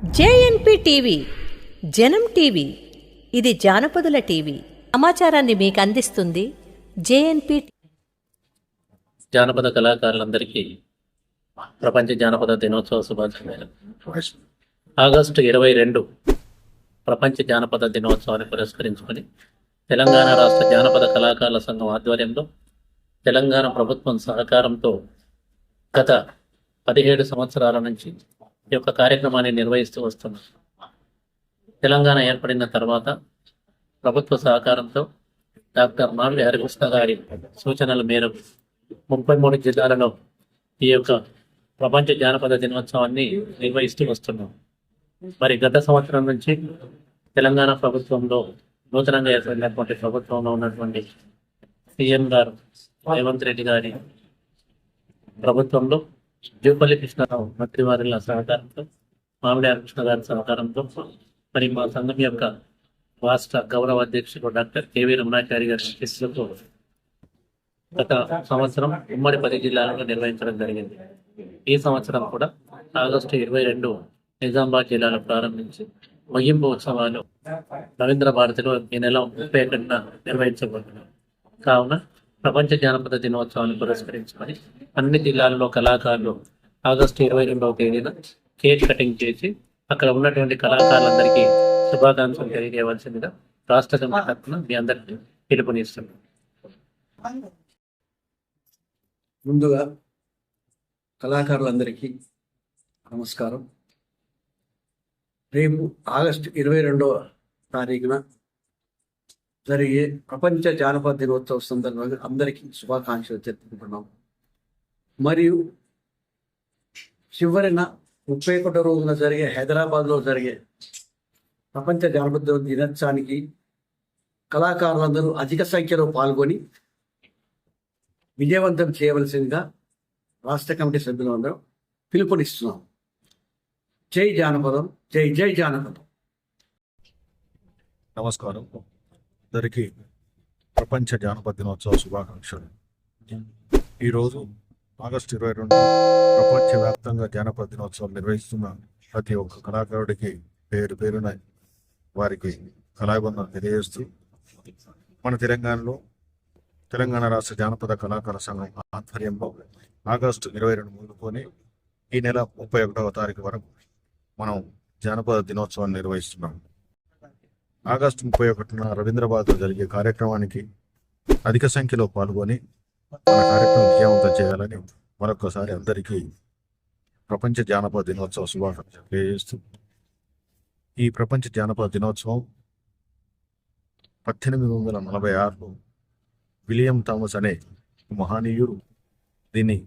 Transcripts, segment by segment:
JNP TV జనం TV ఇది జానపదుల TV. సమాచారాన్ని మీకు అందిస్తుంది జేఎన్పి జానపద కళాకారులందరికీ ప్రపంచ జానపద దినోత్సవ శుభాకాంక్షలు. ఆగస్టు ఇరవై రెండు ప్రపంచ జానపద దినోత్సవాన్ని పురస్కరించుకొని తెలంగాణ రాష్ట్ర జానపద కళాకారుల సంఘం ఆధ్వర్యంలో తెలంగాణ ప్రభుత్వం సహకారంతో గత పదిహేడు సంవత్సరాల నుంచి ఈ యొక్క కార్యక్రమాన్ని నిర్వహిస్తూ వస్తున్నాం. తెలంగాణ ఏర్పడిన తర్వాత ప్రభుత్వ సహకారంతో డాక్టర్ మామిడి హరికృష్ణ గారి సూచనల మేరకు ముప్పై మూడు జిల్లాలలో ఈ యొక్క ప్రపంచ జానపద దినోత్సవాన్ని నిర్వహిస్తూ వస్తున్నాం. మరి గత సంవత్సరం నుంచి తెలంగాణ ప్రభుత్వంలో నూతనంగా ఏర్పడినటువంటి ప్రభుత్వంలో ఉన్నటువంటి సీఎం గారు రేవంత్ రెడ్డి గారి ప్రభుత్వంలో జూపల్లి కృష్ణారావు మంత్రి వారి సహకారంతో మామిడి హరికృష్ణ గారి సహకారంతో మరి మా సంఘం యొక్క రాష్ట్ర గౌరవ అధ్యక్షుడు డాక్టర్ కేవీ రమణాచారి గారి శిష్యులతో గత సంవత్సరం ఉమ్మడి పది జిల్లాలలో నిర్వహించడం జరిగింది. ఈ సంవత్సరం కూడా ఆగస్టు ఇరవై రెండు నిజామాబాద్ జిల్లాలో ప్రారంభించి ముగింపు ఉత్సవాలు రవీంద్ర భారతిలో ఈ నెల ముప్పై ఒకటిన నిర్వహించబడుతున్నాం కావున ప్రపంచ జానపద దినోత్సవాన్ని పురస్కరించుకొని అన్ని జిల్లాలలో కళాకారులు ఆగస్టు ఇరవై రెండవ తేదీన కేక్ కటింగ్ చేసి అక్కడ ఉన్నటువంటి కళాకారులందరికీ శుభాకాంక్షలు తెలియజేయవలసిందిగా రాష్ట్ర సమితి తరఫున మీ అందరికీ పిలుపునిస్తున్నాం ముందుగా కళాకారులందరికీ నమస్కారం. రేపు ఆగస్టు ఇరవై రెండవ తారీఖున జరిగే ప్రపంచ జానపద దినోత్సవ సందర్భంగా అందరికీ శుభాకాంక్షలు తెలుపుకుంటున్నాం. మరియు చివరిన ముప్పై ఒకటో రోజున జరిగే హైదరాబాద్లో జరిగే ప్రపంచ జానపద దినోత్సవానికి కళాకారులందరూ అధిక సంఖ్యలో పాల్గొని విజయవంతం చేయవలసిందిగా రాష్ట్ర కమిటీ సభ్యులందరూ పిలుపునిస్తున్నాం. జై జానపదం జై జై జానపదం. నమస్కారం. అందరికీ ప్రపంచ జానపద దినోత్సవ శుభాకాంక్షలు. ఈరోజు ఆగస్టు ఇరవై రెండు ప్రపంచవ్యాప్తంగా జానపద దినోత్సవం నిర్వహిస్తున్న ప్రతి ఒక్క కళాకారుడికి పేరు పేరున వారికి కళాబంధం తెలియజేస్తూ మన తెలంగాణలో తెలంగాణ రాష్ట్ర జానపద కళాకార సంఘం ఆధ్వర్యంలో ఆగస్టు ఇరవై రెండు ముందుకొని ఈ నెల ముప్పై ఒకటవ తారీఖు వరకు మనం జానపద దినోత్సవాన్ని నిర్వహిస్తున్నాం. ఆగస్టు ముప్పై ఒకటిన రవీంద్రబాద్లో జరిగే కార్యక్రమానికి అధిక సంఖ్యలో పాల్గొని మన కార్యక్రమం విజయవంతం చేయాలని మరొకసారి అందరికీ ప్రపంచ జానపద దినోత్సవ శుభాకాంక్షలు తెలియజేస్తూ ఈ ప్రపంచ జానపద దినోత్సవం పద్దెనిమిది వందల నలభై ఆరులో విలియం థామస్ అనే మహనీయుడు దీన్ని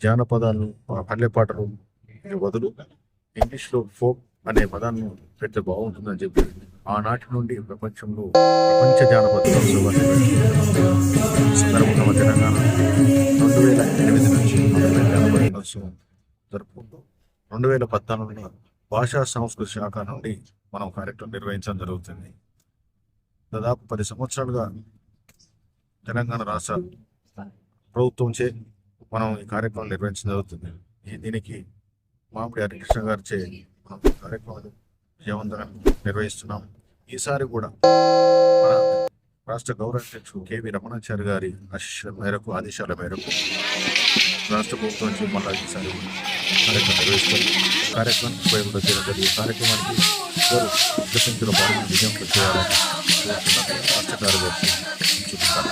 జానపదాలను పల్లెపాటలు బదులు ఇంగ్లీష్లో ఫోక్ అనే పదాన్ని పెడితే బాగుంటుందని చెప్పి ఆనాటి నుండి ప్రపంచంలో ప్రపంచ జానపద సందర్భంగా తెలంగాణ రెండు వేల ఎనిమిది నుంచి జానపద దినోత్సవం జరుపుకుంటూ రెండు వేల పద్నాలుగులో భాషా సంస్కృతి శాఖ నుండి మనం కార్యక్రమం నిర్వహించడం జరుగుతుంది. దాదాపు పది సంవత్సరాలుగా తెలంగాణ రాష్ట్ర ప్రభుత్వంచే మనం ఈ కార్యక్రమం నిర్వహించడం జరుగుతుంది. దీనికి మామిడి హరికృష్ణ గారిచే మనం కార్యక్రమాలు జయవంతంగా నిర్వహిస్తున్నాం. ఈసారి కూడా మన రాష్ట్ర గౌరవ అధ్యక్షుడు కేవీ రమణాచారి గారి ఆశీస్సుల మేరకు ఆదేశాల మేరకు రాష్ట్ర ప్రభుత్వం నుంచి మళ్ళా ఈసారి కార్యక్రమం నిర్వహిస్తుంది కార్యక్రమం ఉపయోగంలో చేయడం జరిగే కార్యక్రమానికి వారు పెద్ద సంఖ్యలో పాల్గొని విజయవంతం చేయాలని రాష్ట్ర కార్యదర్శి చూపుతారు